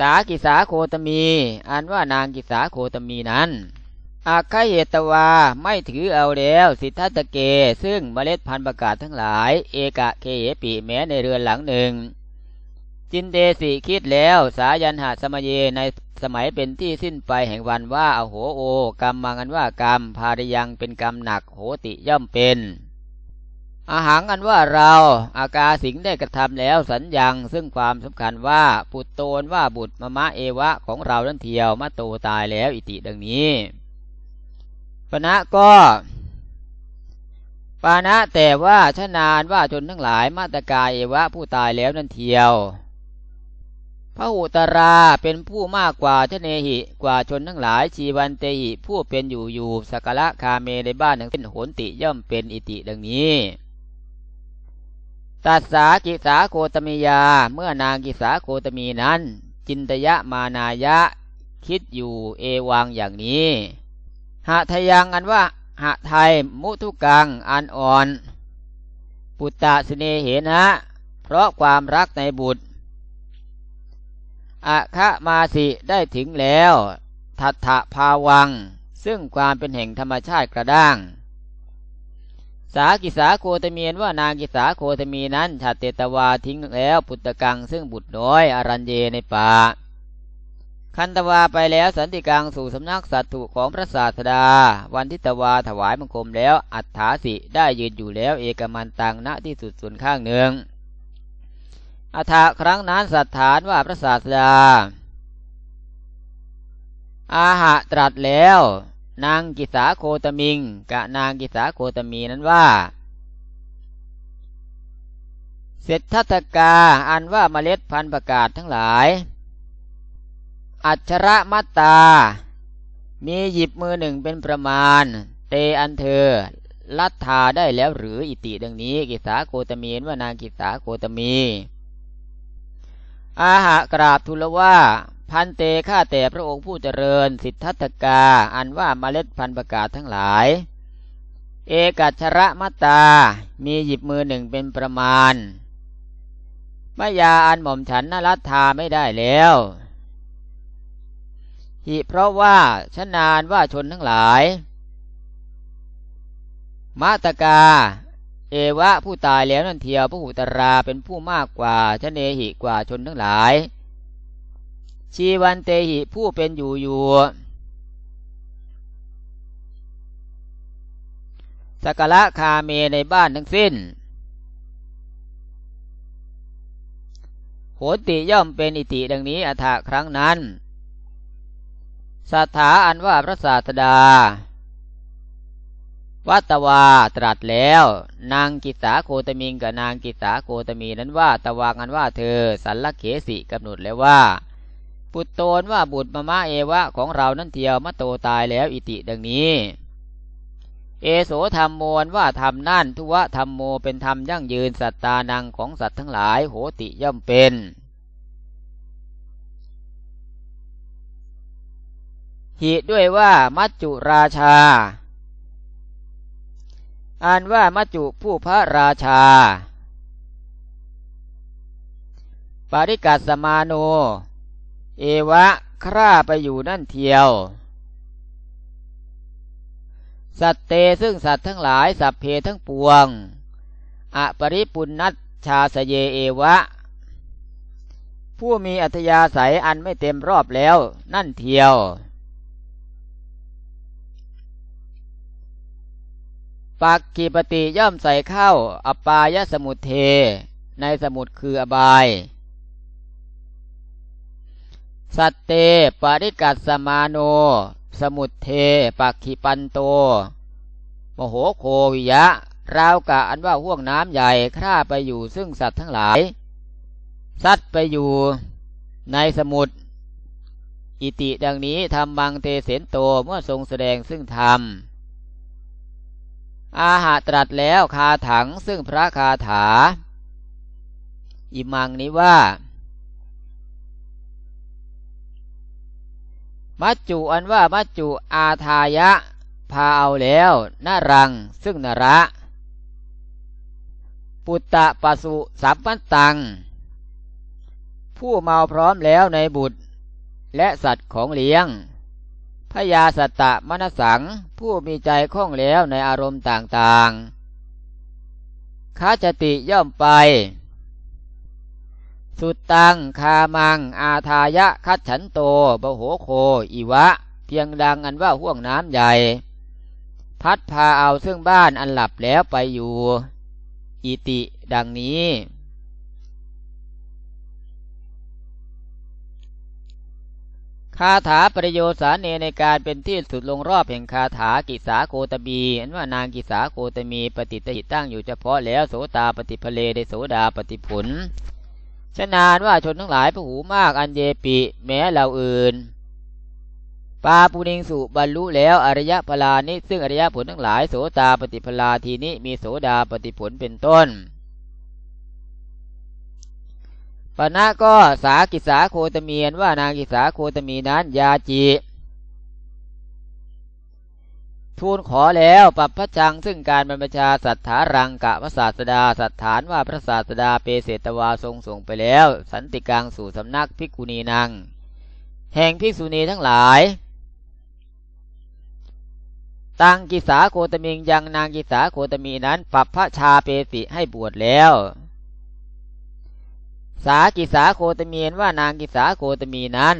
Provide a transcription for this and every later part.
สากิสาโคตมี อันว่านางกิสาโคตมีนั้นอาคเหตวาไม่ถือเอาแล้ว สิทธัตเก ซึ่งเมล็ดพันธุ์ประกาศทั้งหลาย เอกะเคเหปีแม้ในเรือนหลังหนึ่ง จินเดสิคิดแล้ว สายันหาสมเยในสมัยเป็นที่สิ้นไปแห่งวันว่าอโหโอกรรมมังันว่ากรรม ภาริยังเป็นกรรมหนักโหติย่อมเป็น อาหารอันว่าเราอากาสิงได้กระทำแล้วสัญญัง ซึ่งความสำคัญว่าปุตโตนว่าบุตรมะมะเอวะของเรานั้นเทียวมาโตตายแล้วอิติดังนี้ปณะก็ปานะแต่ว่าชนานว่าจนทั้งหลายมาตกายเอวะผู้ตายแล้วนั่นเทียวพระอุตราเป็นผู้มากกว่าชเนหิกว่าชนทั้งหลายชีวันเตหิผู้เป็นอยู่อยู่สกละคาเมในบ้านทั้งเป็นโหนติย่อมเป็นอิติดังนี้ ตัสสากิสาโคตมียา เมื่อนางกิสาโคตมีนั้น จินตยะมานายะ คิดอยู่เอวังอย่างนี้หะทยังอันว่าหะไทยมุทุกังอันอ่อน ปุตตะสเนเหนะ เพราะความรักในบุตรอะคะมาสิได้ถึงแล้ว ทัตถภาวัง ซึ่งความเป็นแห่งธรรมชาติกระด้าง สากิสาโคตเมียนว่านางกิสาโคตมีนั้นชาเตตวาทิ้งแล้วปุตตะกังซึ่งบุตรน้อยอรัญเยในป่าคันตวาไปแล้วสันติกังสู่สำนักสัตถุของพระศาสดา วันทิตวาถวายบังคมแล้วอัฏฐาสิได้ยืนอยู่แล้วเอกมันตังณที่สุดส่วนข้างหนึ่งอัฐาครั้งนั้นสัตฐานว่าพระศาสดาอาหะตรัสแล้ว นางกิสาโคตมิงกะนางกิสาโคตมีนั้นว่า เสร็จทัตกาอันว่าเมล็ดพันธุ์ประกาศทั้งหลาย อัชระมัตตา มีหยิบมือหนึ่งเป็นประมาณ เตอันเธอ ลัทธาได้แล้วหรืออิติดังนี้ กิสาโคตมีนว่านางกิสาโคตมี อาหะกราบทูลว่า พันเตข้าแต่พระองค์ผู้เจริญ สิทธัตกา อันว่าเมล็ดพันธุ์ประกาศทั้งหลาย เอกัชระมัตตา มีหยิบมือหนึ่งเป็นประมาณมายาอันหม่อมฉันนรัตธาไม่ได้แล้วหิเพราะว่าชนานว่าชนทั้งหลาย มาตกา เอวะผู้ตายแล้วนั่นเทียวพระหุตราเป็นผู้มากกว่าชเนหิกว่าชนทั้งหลาย ชีวันเตหิผู้เป็นอยู่อยู่สกละคาเมในบ้านทั้งสิ้น โหติย่อมเป็นอิติดังนี้อัฐครั้งนั้นสัทธาอันว่าพระศาสดา วัตวาตรัสแล้ว นางกิสาโคตมิงกับนางกิสาโคตมีนั้นว่าตวางันว่าเธอสันลเขสิกำหนดแล้วว่า ปุตโตนว่าบุตรมะมะเอวะของเรานั้นเทียวมะโตตายแล้วอิติดังนี้ เอโสธรรมโมนว่าธรรมนั่นทุวะธรรมโมเป็นธรรมยั่งยืนสัตตานังของสัตว์ทั้งหลาย โหติย่อมเป็นหิด้วยว่ามัจจุราชา อ่านว่ามัจจุผู้พระราชา ปาริกัสมาโน เอวะคร่าไปอยู่นั่นเทียว สัตเตซึ่งสัตว์ทั้งหลายสัพเพทั้งปวง อปริปุณนัชชาสเยเอวะ ผู้มีอัธยาศัยอันไม่เต็มรอบแล้วนั่นเทียว ปักกีปติย่อมใส่เข้าอปายสมุทเท ในสมุทคืออบาย สัตเตปริกัสสมาโน สมุทเทปักขีปันโตโมโหโควิยะ ราวกะอันว่าห่วงน้ำใหญ่คร่าไปอยู่ซึ่งสัตว์ทั้งหลาย สัตว์ไปอยู่ในสมุทรอิติดังนี้ทำบังเตเสนโตเมื่อทรงแสดงซึ่งธรรม อาหาตรัสแล้วคาถังซึ่งพระคาถา อิมังนี้ว่า มัจจุอันว่ามัจจุอาทายะ พาเอาแล้วนารัง ซึ่งนระ ปุตตะปสุสัมปันตัง ผู้เมาพร้อมแล้วในบุตร และสัตว์ของเลี้ยงพยาสัตตะมณสัง ผู้มีใจคล่องแล้วในอารมณ์ต่างๆคาจติย่อมไป สุดตังคามัง อาทายะคัดฉันโตบโหโค อิวะเพียงดังอันว่าห่วงน้ำใหญ่ พัดพาเอาซึ่งบ้านอันหลับแล้วไปอยู่ อิติดังนี้ คาถาประโยชน์สาเนในการเป็นที่สุดลงรอบแห่งคาถากิสาโคตบีอันว่านางกิสาโคตมีปฏิติตั้งอยู่เฉพาะแล้วโสตาปฏิพเลได้โสดาปฏิผล ชนานว่าชนทั้งหลายผู้หูมากอันเยปิ แม้เหล่าอื่น ปาปุนิงสุบรรลุแล้วอริยพลานิซึ่งอริยผลทั้งหลายโสตาปฏิพลาทีนี้มีโสดาปฏิผลเป็นต้นปณะก็สากิสาโคตมีนว่านางกิสาโคตมีนั้นยาจี ทูลขอแล้วปัปพระจังซึ่งการบรรพชาสัทธารังกะพระศาสดาสัทฐานว่าพระศาสดาเปเสตวาทรงส่งไปแล้ว สันติกังสู่สำนักภิกขุณีนางแห่งภิกษุณีทั้งหลายตังกิสาโคตมิงยังนางกิสาโคตมีนั้นปัปพระชาเปสิให้บวชแล้ว สากิสาโคตมีนว่านางกิสาโคตมีนั้น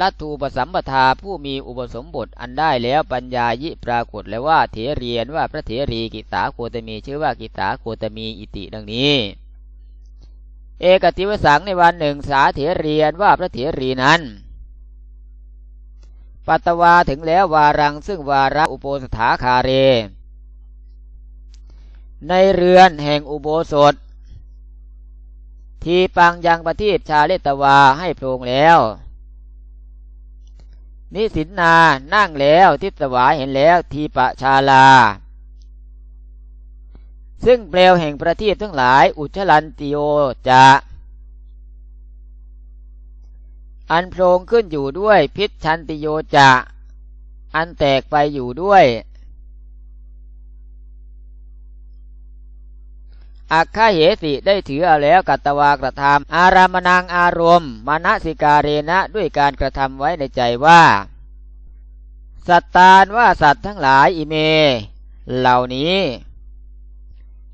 ลัทธูปสัมปทาผู้มีอุปสมบทอันได้แล้วปัญญายิปรากฏแล้วว่าเถเรียนว่าพระเถรีกิสาโคตมี ชื่อว่ากิสาโคตมีอิติดังนี้ เอกติวสังในวันหนึ่งสาเถเรียนว่าพระเถรีนั้นปัตวาถึงแล้ววารังซึ่งวาระอุโปสถาคาเร ในเรือนแห่งอุโบสถ ทีปังยังประทีปชาเลตวาให้โพรงแล้ว นิสินนานั่งแล้วทิศวายเห็นแล้วทีปะชาลา ซึ่งเปลวแห่งประทีปทั้งหลาย อุชลันติโอจะ อันโพรงขึ้นอยู่ด้วยพิษชันติโยจะ อันแตกไปอยู่ด้วย อักขเหสิได้ถือเอาแล้วกัตวากระทำอารามนางอารมณ์มณสิกาเรณะด้วยการกระทำไว้ในใจว่า สัตตานว่าสัตว์ทั้งหลายอิเม เหล่านี้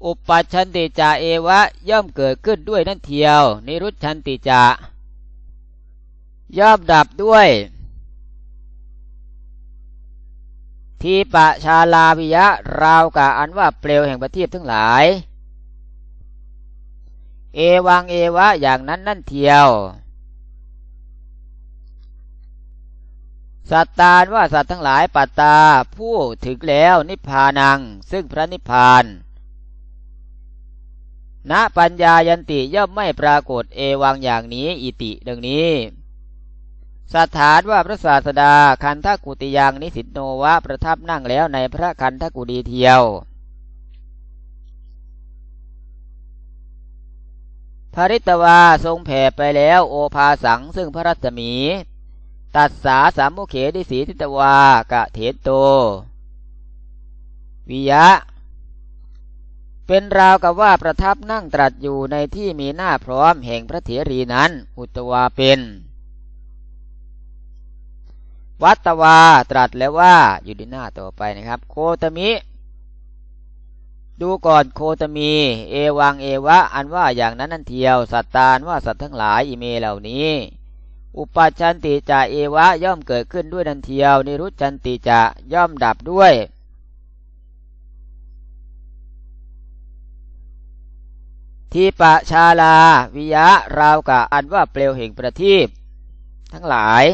อุปัชันติจาเอวะย่อมเกิดขึ้นด้วยนั่นเทียว นิรุชันติจาย่อมดับด้วยทีปะชาลาวิยะราวกะอันว่าเปลวแห่งประทีปทั้งหลาย เอวังเอวะอย่างนั้นนั่นเทียว สัตตานว่าสัตว์ทั้งหลายปัตตาผู้ถึงแล้วนิพพานัง ซึ่งพระนิพพานณปัญญายันติย่อมไม่ปรากฏเอวังอย่างนี้อิติดังนี้สถานว่าพระศาสดาคันทกุติยังนิสิตโนวะประทับนั่งแล้วในพระคันทกุดีเทียว ภริตวาทรงแผ่ไปแล้วโอภาสังซึ่งพระรัตมี ตัดสาสามโมเขดิสีทิตวากะเถโต วิยะ เป็นราวกับว่าประทับนั่งตรัสอยู่ในที่มีหน้าพร้อมแห่งพระเถรีนั้น อุตวาเป็น วัตวาตรัสแล้วว่าอยู่ดีหน้าต่อไปนะครับ โคตมิ ดูก่อนโคตมี เอวังเอวะ อันว่าอย่างนั้นนั่นเทียว สัตตานว่าสัตว์ทั้งหลายอิเมเหล่านี้ อุปชันติจะเอวะย่อมเกิดขึ้นด้วยนันเทียว นิรุชันติจะย่อมดับด้วยทีปะชาลา วิยะ ราวกะอันว่าเปลวแห่งประทีปทั้งหลาย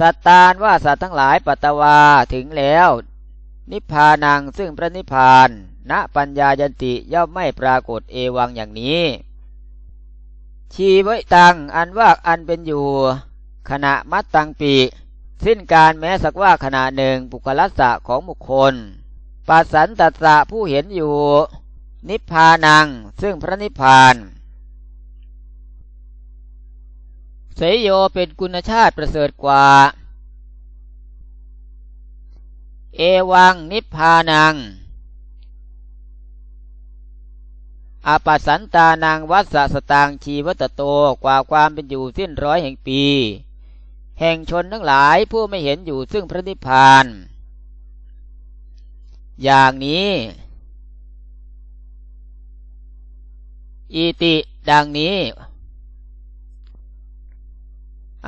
สัตตานว่าสัตว์ทั้งหลายปัตตวาถึงแล้ว นิพพานังซึ่งพระนิพพานณปัญญายันติย่อมไม่ปรากฏเอวังอย่างนี้ ชีวิตังอันว่าอันเป็นอยู่ ขณะมัดตังปีสิ้นการแม้สักว่าขณะหนึ่งปุคลัสสะของบุคคลปัสสันตัสสะผู้เห็นอยู่ นิพพานังซึ่งพระนิพพานเสยโยเป็นกุณชาติประเสริฐกว่า เอวังนิพพานังอาปัสสันตานางวัสสตางชีวัตโตกว่าความเป็นอยู่สิ้นร้อยแห่งปี แห่งชนทั้งหลายผู้ไม่เห็นอยู่ซึ่งพระนิพพาน อย่างนี้อีติดังนี้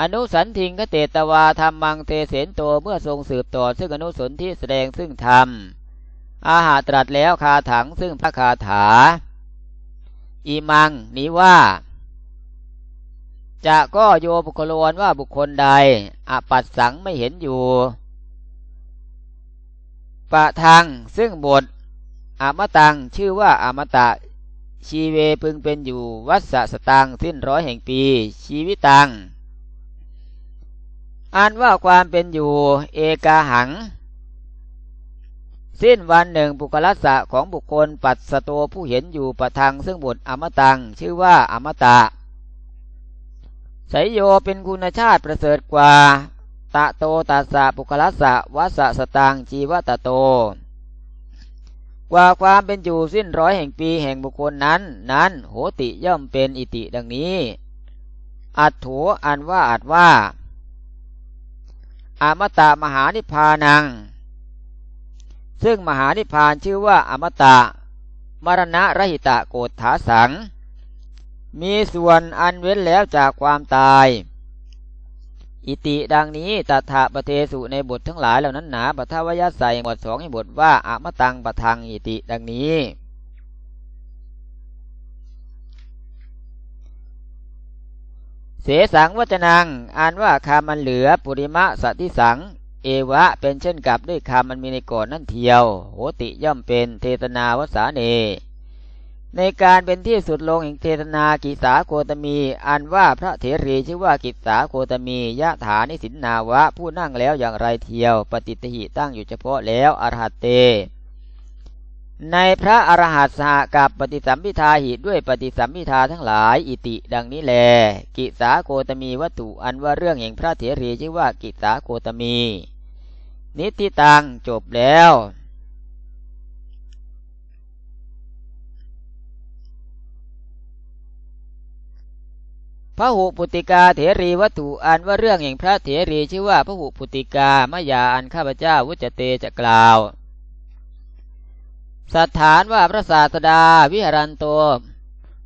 อนุสันทิงกเตตวาธรรมังเทเสนโตเมื่อทรงสืบต่อซึ่งอนุสนที่แสดงซึ่งธรรม อาหาตรัสแล้วคาถังซึ่งพระคาถา อีมังนี้ว่า จะก็โยบุคลวนว่าบุคคลใดอปัสสังไม่เห็นอยู่ปะทังซึ่งบทอมตังชื่อว่าอมตะ ชีเวพึงเป็นอยู่วัสสตังสิ้นร้อยแห่งปี ชีวิตัง อันว่าความเป็นอยู่เอกาหัง สิ้นวันหนึ่งบุคลัสสะของบุคคลปัสสโตผู้เห็นอยู่ประทังซึ่งบทอมตัง ชื่อว่าอมตะสยโยเป็นคุณชาติประเสริฐกว่า ตะโตตัสสะบุคลัสสะวัสสตังจีวตะโต กว่าความเป็นอยู่สิ้นร้อยแห่งปีแห่งบุคคลนั้น นั้นโหติย่อมเป็นอิติดังนี้ อัตถูอันว่าอัดว่า อมตะมหานิพพานัง ซึ่งมหานิพพานชื่อว่าอมตะ มรณะรหิตะโกฏฐาสัง มีส่วนอันเว้นแล้วจากความตาย อิติดังนี้ตถาปเทสุในบททั้งหลายเหล่านั้นหนาปทวยใส่บทสองให้บทว่าอมตังปะทังอิติดังนี้ สสังวัจนัง อ่านว่าคามันเหลือปุริมะสัติสัง เอวะเป็นเช่นกับด้วยคำมันมีในก่อนนั่นเทียว โหติย่อมเป็นเทตนาวสาเน ในการเป็นที่สุดลงแห่งเทตนากิสาโคตมี อันว่าพระเถรีชื่อว่ากิสาโคตมียะฐานิสินนาวะ ผู้นั่งแล้วอย่างไรเทียว ปฏิทหิตั้งอยู่เฉพาะแล้วอรหัตเต ในพระอรหัตสหกับปฏิสัมพิทาหิด้วยปฏิสัมพิทาทั้งหลายอิติดังนี้แล กิสาโคตมีวัตถุอันว่าเรื่องแห่งพระเถรีชื่อว่ากิสาโคตมี นิติตังจบแล้ว พระหุปุติกาเถรีวัตถุอันว่าเรื่องแห่งพระเถรีชื่อว่าพระหุปุติกามายาอันข้าพเจ้าวุจเตจะกล่าว สถานว่าพระศาสดาวิหารันโต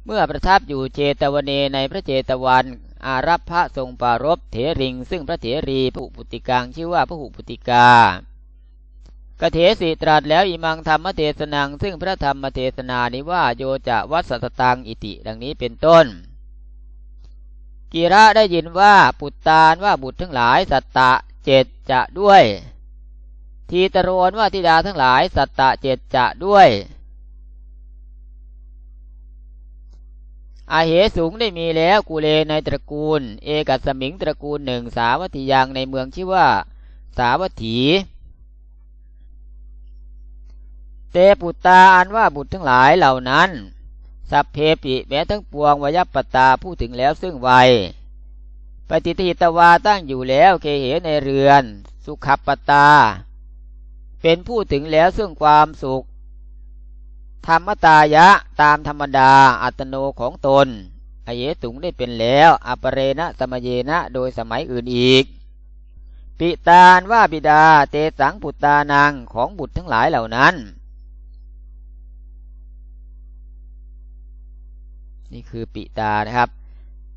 เมื่อประทับอยู่เจตวเนในพระเจตวัน อารับพระทรงปารบเถริง ซึ่งพระเถรีพระหุปุติกังชื่อว่าพระหุปุติกากเถสีตรัสแล้วอิมังธรรมเทศนัง ซึ่งพระธรรมเทศนานี้ว่าโยจะวัสสตังอิติ ดังนี้เป็นต้น กีระได้ยินว่าปุตตานว่าบุตรทั้งหลายสัตตะเจ็ดจะด้วย ทีตรวนว่าธิดาทั้งหลายสัตตะเจ็ดจะด้วยอาเหสูงได้มีแล้วกูเลในตระกูล เอกัสมิงตระกูลหนึ่งสาวัตถียังในเมืองชื่อว่า สาวัตถี เตปุตตาอันว่าบุตรทั้งหลายเหล่านั้น สัพเพปิแม้ทั้งปวงวยปตาผู้ถึงแล้วซึ่งวัยปฏิทิตวาตั้งอยู่แล้วเคเหในเรือน สุขปตา เป็นผู้ถึงแล้วซึ่งความสุข ธรรมตายะตามธรรมดาอัตโนของตนอเยตุงได้เป็นแล้วอปเรณะสมเยนะโดยสมัยอื่นอีก ปิตานว่าบิดาเตสังปุตตานังของบุตรทั้งหลายเหล่านั้น นี่คือปิตานะครับ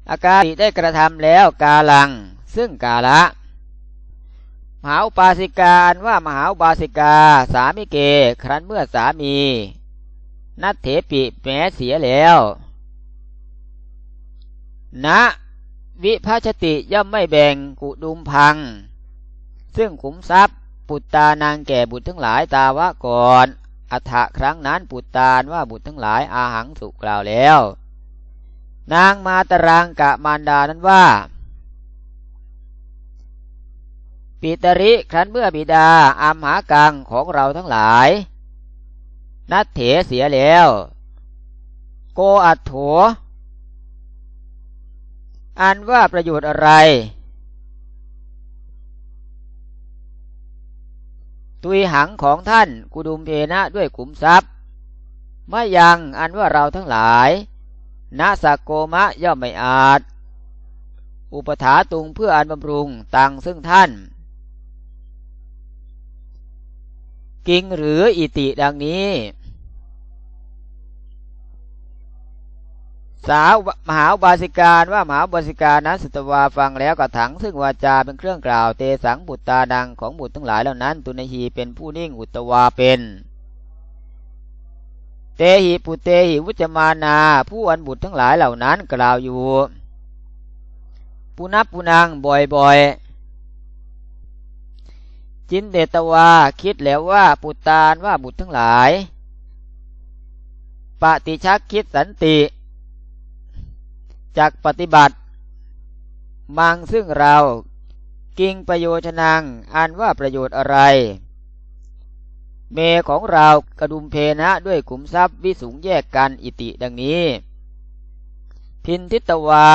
อาการได้กระทำแล้วกาลัง ซึ่งกาละ มหาอุปาสิกาว่ามหาอุปาสิกา สามิเก ครั้นเมื่อสามี นัดเถปิแม้เสียแล้วนะวิภาชติย่อมไม่แบ่งกุดุมพัง ซึ่งขุมทรัพย์ปุตตานางแก่บุตรทั้งหลายตาวะก่อนอัฐะครั้งนั้นปุตตานว่าบุตรทั้งหลายอาหังสุกล่าวแล้ว นางมาตรังกะมารดานั้นว่า ปิตริครั้นเมื่อบิดาอามหากังของเราทั้งหลาย นัดเถเสียแล้ว โกอัตโถอันว่าประโยชน์อะไร ตุยหังของท่านกุดุมเพนะด้วยขุมทรัพย์ไม่ยังอันว่าเราทั้งหลายนาสกโกมะย่อมไม่อาจ อุปถาตุงเพื่ออันบำรุงตังซึ่งท่าน กิงหรืออิติดังนี้ สาวมหาบาสิการว่ามหาบาสิการนั้นสุตวาฟังแล้วกระถัง ซึ่งวาจาเป็นเครื่องกล่าวเตสังบุตตาดังของบุตรทั้งหลายเหล่านั้น ตุนหีเป็นผู้นิ่งอุตวาเป็นเตหิปุเตหิวุจมานา ผู้อันบุตรทั้งหลายเหล่านั้นกล่าวอยู่ ปุนับปุนังบ่อยๆ จินเดตวา คิดแล้วว่าปุตตานว่าบุตรทั้งหลาย ปฏิชักคิดสันติจักปฏิบัติ มังซึ่งเรา กิงประโยชนัง อันว่าประโยชน์อะไร เมของเรากระดุมเพนะด้วยขุมทรัพย์วิสุงแยกกันอิติดังนี้ พินทิตวา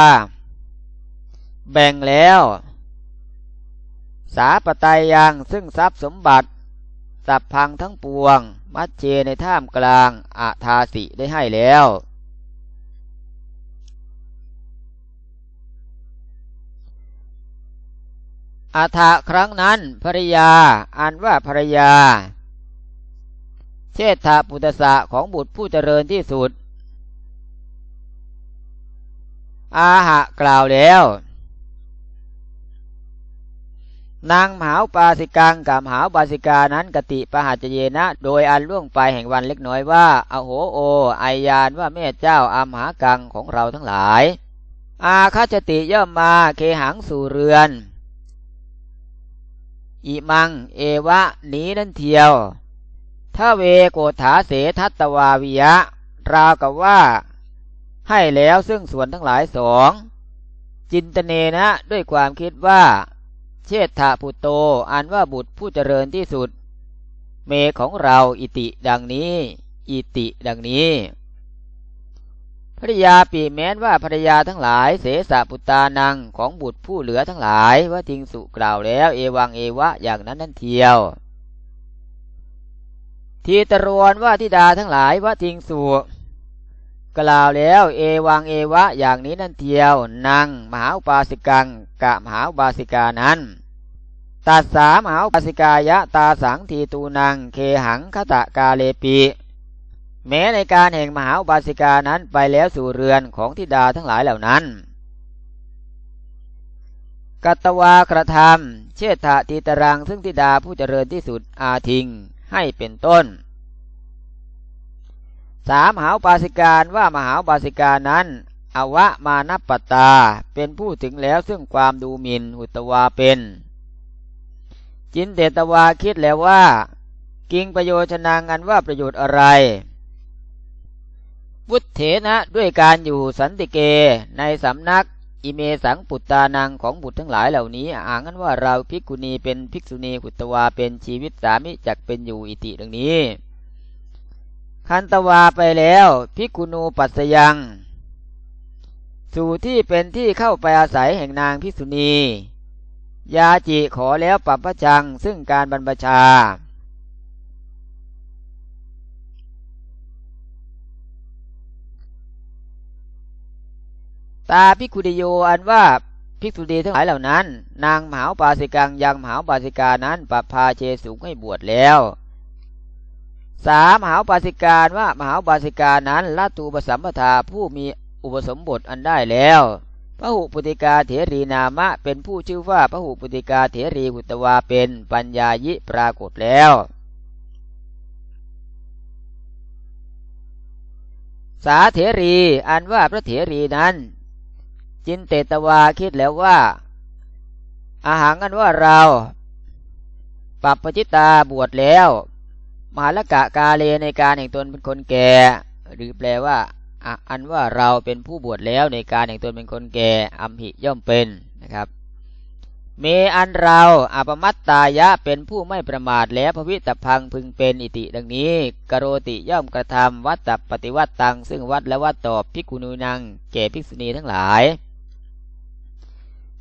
แบ่งแล้ว สาปไตยยังซึ่งทรัพย์สมบัติ สับพังทั้งปวง มัดเจในท่ามกลางอาทาสิได้ให้แล้ว อาถาครั้งนั้นภริยา อันว่าภรยา เชษฐาปุตสะของบุตรผู้เจริญที่สุด อาหะกล่าวแล้ว นางมหาปาสิกังกับมหาปาสิกานั้นกติปหัจเยนะ โดยอันล่วงไปแห่งวันเล็กน้อยว่าอโหโอไอยานว่าแม่เจ้าอามหากังของเราทั้งหลาย อาคาจติย่อมมาเคหังสู่เรือน อิมัง เอวะนี้นั่นเทียวถ้าเวโกถาเสทัตตวาวิยะ ราวกับว่า ให้แล้วซึ่งส่วนทั้งหลายสองจินตเนนะด้วยความคิดว่า เชษฐาพุโต อันว่าบุตรผู้เจริญที่สุด เมของเราอิติดังนี้ อิติดังนี้ภริยาปีแม้นว่าภรยาทั้งหลาย เสสะปุตานังของบุตรผู้เหลือทั้งหลาย ว่าทิงสุกล่าวแล้ว เอวังเอวะอย่างนั้นนั่นเทียว ทีตรวนว่าทิดาทั้งหลายวะทิงสุ กล่าวแล้ว เอวังเอวะอย่างนี้นั่นเทียวนางมหาปาสิกังกะมหาปาสิกานั้นตัดสามหาปาสิกายะตาสังทีตูนังเคหังคตะกาเลปีแม้ในการแห่งมหาบาสิกานั้นไปแล้วสู่เรือนของทิดาทั้งหลายเหล่านั้น กัตวากระทำเชษฐะตีตรังซึ่งทิดาผู้เจริญที่สุดอาทิงให้เป็นต้น สามหาปาสิการว่ามหาปาสิกานั้น อวะมานปตาเป็นผู้ถึงแล้วซึ่งความดูหมินหุตวาเป็น จินเตตวาคิดแล้วว่า กิงประโยชนางอันว่าประโยชน์อะไรวุฒเถนะด้วยการอยู่สันติเกในสำนักอิเมสังปุตตานังของบุตรทั้งหลายเหล่านี้ อ่างกันว่าเราภิกขุณีเป็นภิกษุณีขุตวาเป็นชีวิตสามิจักเป็นอยู่อิติดังนี้ คันตวาไปแล้วภิกขุนูปัสยัง สู่ที่เป็นที่เข้าไปอาศัยแห่งนางภิกษุณี ยาจิขอแล้วปัปพจังซึ่งการบรรพชา ตาพิคุดโยอันว่าภิกษุณีทั้งหลายเหล่านั้น นางมหาปาสิกังยังมหาปาสิกานั้นปพาเชสุงให้บวชแล้ว สามมหาปาสิการว่ามหาปาสิกานั้นละตูปสัมปทาผู้มีอุปสมบทอันได้แล้วพระหุปติกาเถรีนามะ เป็นผู้ชื่อว่าพระหุปติกาเถรีหุตวาเป็นปัญญายิปรากฏแล้วสาเถรีอันว่าพระเถรีนั้น จินเตตวาคิดแล้วว่า อาหารกันว่าเราปัปปจิตาบวชแล้ว มหาลกะกาเลในการแห่งตนเป็นคนแก่ หรือแปลว่าอันว่าเราเป็นผู้บวชแล้วในการแห่งตนเป็นคนแก่อัมหิย่อมเป็นนะครับ เมอันเราอัปมัตตายะเป็นผู้ไม่ประมาทแล้วพวิตพังพึงเป็นอิติดังนี้ กโรติย่อมกระทำวัตตปฏิวัตตังซึ่งวัดและวัดตอบพิกุณูนังแก่ภิกษุณีทั้งหลาย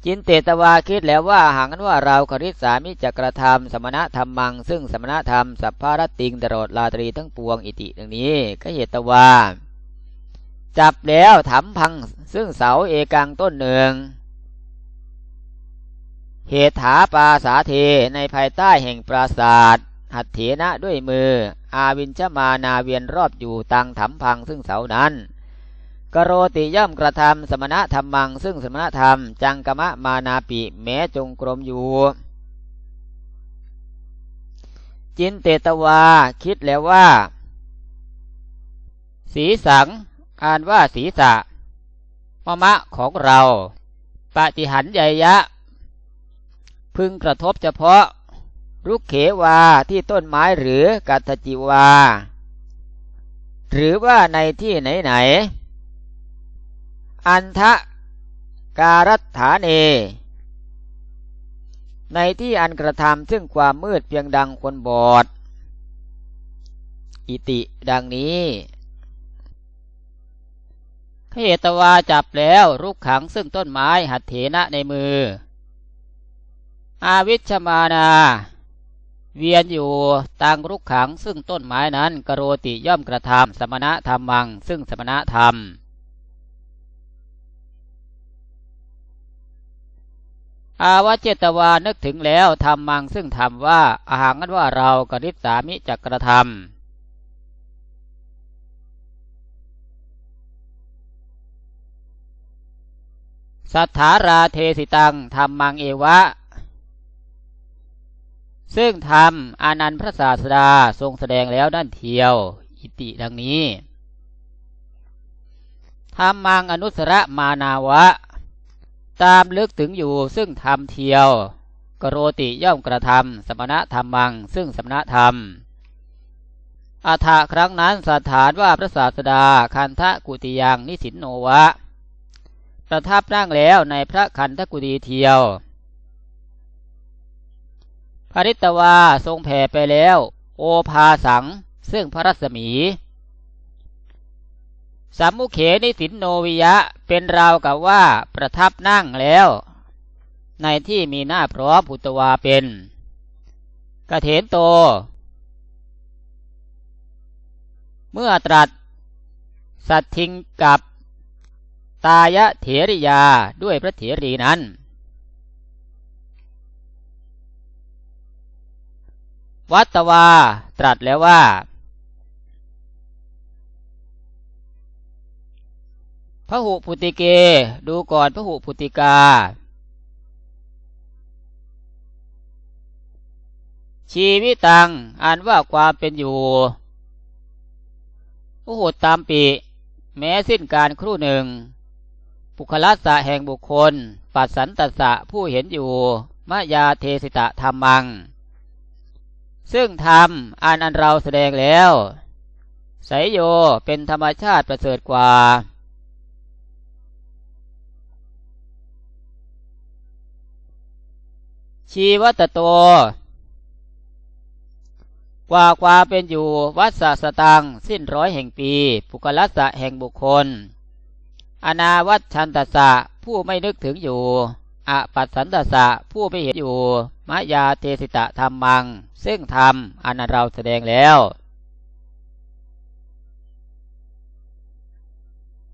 จินเตตวาคิดแล้วว่าหากนั้นว่าเราคริสามิจะกระทำสมณธรรมมัง ซึ่งสมณธรรม สัพพารติงตลอดลาตรีทั้งปวงอิติดังนี้ก็เหตุว่าจับแล้วถำพังซึ่งเสาเอกังต้นหนึ่ง เหตุถาปาสาเทในภายใต้แห่งปราศาสตร์หัตเถนะด้วยมือ อาวินชมานาเวียนรอบอยู่ตังถำพังซึ่งเสานั้น กโรติย่อมกระทำสมณธรรมัง ซึ่งสมณธรรม จังกมะมานาปิแม้จงกรมอยู่ จินเตตวา คิดแล้วว่า สีสัง อ่านว่าศีสะมะมะของเราปฏิหันใหญ่ยะ พึงกระทบเฉพาะรุกเขวาที่ต้นไม้หรือกัตจิวา หรือว่าในที่ไหนไหน อันทะการัฐาเน ในที่อันกระทำซึ่งความมืดเพียงดังคนบอด อิติดังนี้ขเหตวาจับแล้วรุกขังซึ่งต้นไม้หัตเถนะในมือ อาวิชมานา เวียนอยู่ตังรุกขังซึ่งต้นไม้นั้นกโรติย่อมกระทำสมณะธรรมัง ซึ่งสมณะธรรม อาวเจตวานึกถึงแล้วทำมังซึ่งทำว่าอาหารนั้นว่าเรากริษสามิจักกระทำสัทธาราเทสิตังธรรมังเอวะ ซึ่งธรรมอานันพระศาสดาทรงแสดงแล้วนั่นเทียว อิติดังนี้ธรรมังอนุสระมานาวะ ตามลึกถึงอยู่ซึ่งทำเทียว กโรติย่อมกระทำสมณธรรมัง ซึ่งสมณธรรมอาถาครั้งนั้นสถานว่าพระศาสดาคันทะกุติยังนิสินโนวะ ประทับนั่งแล้วในพระคันทกุฏีเทียวภริตวาทรงแผ่ไปแล้ว โอภาสัง ซึ่งพระรัศมี สัมมุเขนิสินโนวิยะเป็นราวกับว่าประทับนั่งแล้ว ในที่มีหน้าพร้อมพุตวาเป็นกระเถนโต เมื่อตรัส สัตทิงกับตายะเถริยาด้วยพระเถรีนั้น วัตวาตรัสแล้วว่า พระหุพุติเก ดูก่อนพระหุพุติกา ชีวิตังอ่านว่าความเป็นอยู่พระหุตามปีแม้สิ้นการครู่หนึ่ง ปุคลัสะแห่งบุคคล ปัสสันตสะผู้เห็นอยู่มายาเทสิตะธรรมัง ซึ่งธรรมอ่านอันเราแสดงแล้วไสยโยเป็นธรรมชาติประเสริฐกว่า ชีวตโต กว่าความเป็นอยู่วัฏสตัง สิ้นร้อยแห่งปี ปุกลัสสะแห่งบุคคล อนาวัตชันตสะ ผู้ไม่นึกถึงอยู่อปัสสันตสะ ผู้ไม่เห็นอยู่ มายาเทสิตะธรรมัง ซึ่งธรรมอันเราแสดงแล้ว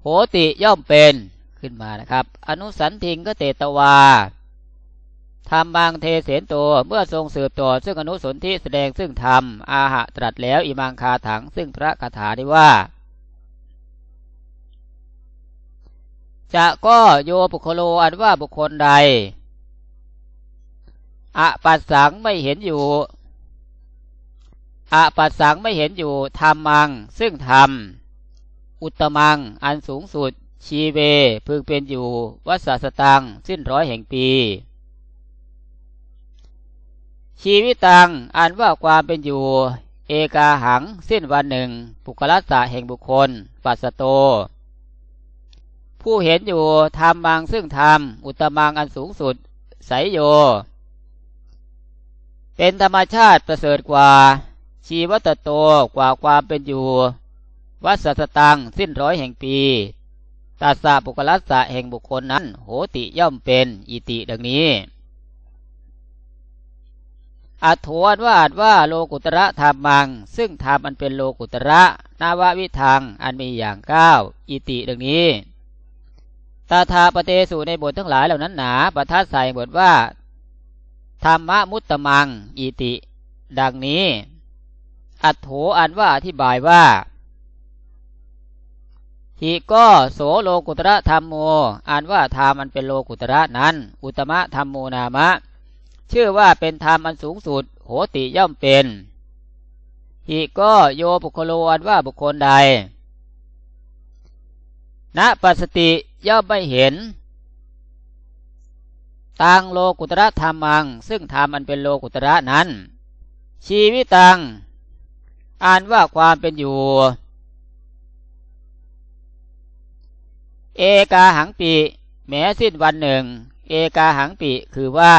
โหติย่อมเป็นขึ้นมานะครับ อนุสันทิงก็เตตวา ธรรมบางเทเสนโต เมื่อทรงสืบต่อซึ่งอนุสนธิแสดงซึ่งธรรม อาหะตรัสแล้วอิมังคาถังซึ่งพระคาถาได้ว่า จะก็โยบุคโลอันว่าบุคคลใดอะปัสสังไม่เห็นอยู่อะปัสสังไม่เห็นอยู่ธรรมัง ซึ่งธรรม อุตมัง อันสูงสุด ชีเวพึงเป็นอยู่วัสสตัง สิ้นร้อยแห่งปี ชีวิตตัง อันว่าความเป็นอยู่ เอกาหัง สิ้นวันหนึ่งปุกลัสสะแห่งบุคคล ปัสโต ผู้เห็นอยู่ธรรมบางซึ่งธรรมอุตมังอันสูงสุด ไสโย เป็นธรรมชาติประเสริฐกว่า ชีวตโตกว่าความเป็นอยู่ วัสสตัง สิ้นร้อยแห่งปีตัสสะปุกลัสสะแห่งบุคคลนั้น โหติย่อมเป็นอิติดังนี้ อัตถวนว่าอัดว่าโลกุตระธรรมัง ซึ่งธรรมอันเป็นโลกุตระนาววิทังอันมีอย่างเก้าอิติดังนี้ตาทาปเตสูในบททั้งหลายเหล่านั้นหนาปทัดใส่บทว่าธรรมะมุตตมังอิติ ดังนี้ อัตโถอันว่าอธิบายว่าหิก็โสโลกุตระธรรมโมอันว่าธรรมมันเป็นโลกุตระนั้น อุตมะธรรมโมนามะ ชื่อว่าเป็นธรรมอันสูงสุด โหติย่อมเป็นหิก็โยบุคโลอันว่าบุคคลใด ณปัสติย่อมไม่เห็น ตังโลกุตระธรรมัง ซึ่งธรรมอันเป็นโลกุตระนั้น ชีวิตังอ่านว่าความเป็นอยู่ เอกาหังปีแม้สิ้นวันหนึ่ง เอกาหังปีคือว่า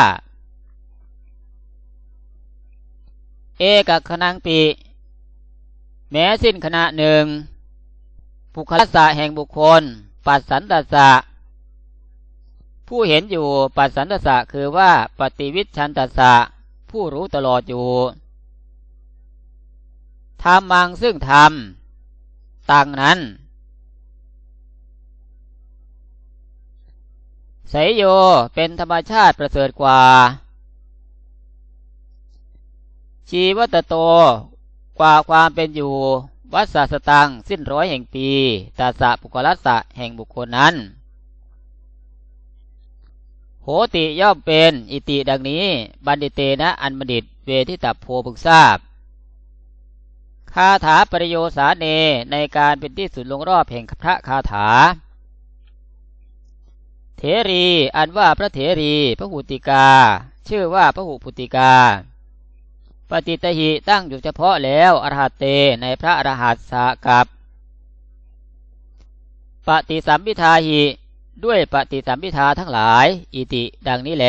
เอกขนังปีแม้สิ้นขณะหนึ่งบุคลสะแห่งบุคคล ปัสสันตสะ ผู้เห็นอยู่ปัสสันตสะคือว่าปฏิวิชันตสะ ผู้รู้ตลอดอยู่ธรรมังซึ่งธรรมตังนั้นไสยโยเป็นธรรมชาติประเสริฐกว่า ชีวตโต กว่าความเป็นอยู่ วัสสตังสิ้นร้อยแห่งปีตาสะปุกลัสสะแห่งบุคคลนั้น โหติย่อมเป็นอิติดังนี้ บันดิเตนะอันบัณฑิตเวทิตาโพบึกทราบคาถาปริโยสาเนในการเป็นที่สุดลงรอบแห่งพระคาถา เถรี อันว่าพระเถรีพระหุติกา ชื่อว่าพระหุพุติกา ปฏิตหิตั้งอยู่เฉพาะแล้วอรหัตเตในพระอรหัตสากับปฏิสัมพิทาหิด้วยปฏิสัมพิทาทั้งหลาย อิติดังนี้แล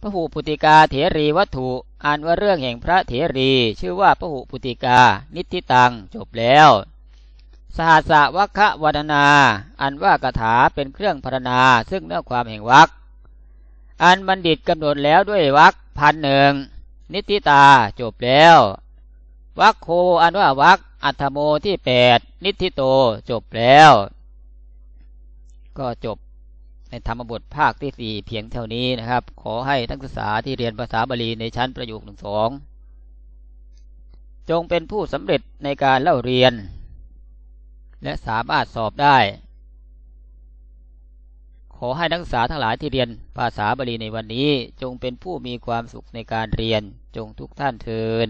พระหูปุติกาเถรีวัตถุอ่านว่าเรื่องแห่งพระเถรี ชื่อว่าพระหูปุติกา นิติตังจบแล้ว สหัสวัควัฒนา อันว่ากถาเป็นเครื่องพรรณนาซึ่งเนื้อความแห่งวักอันบัณฑิตกำหนดแล้วด้วยวักพันหนึ่ง นิติตาจบแล้ววัคโคอันว่าวักอัตโมที่แปดนิติโตจบแล้ว ก็จบในธรรมบทภาคที่สี่เพียงเท่านี้นะครับ ขอให้นักศึกษาที่เรียนภาษาบาลีในชั้นประโยคหนึ่งสองจงเป็นผู้สำเร็จในการเล่าเรียน และสามารถสอบได้ อให้นักศึกษาทั้งหลายที่เรียนภาษาบาลีในวันนี้ จงเป็นผู้มีความสุขในการเรียนจงทุกท่านเทิน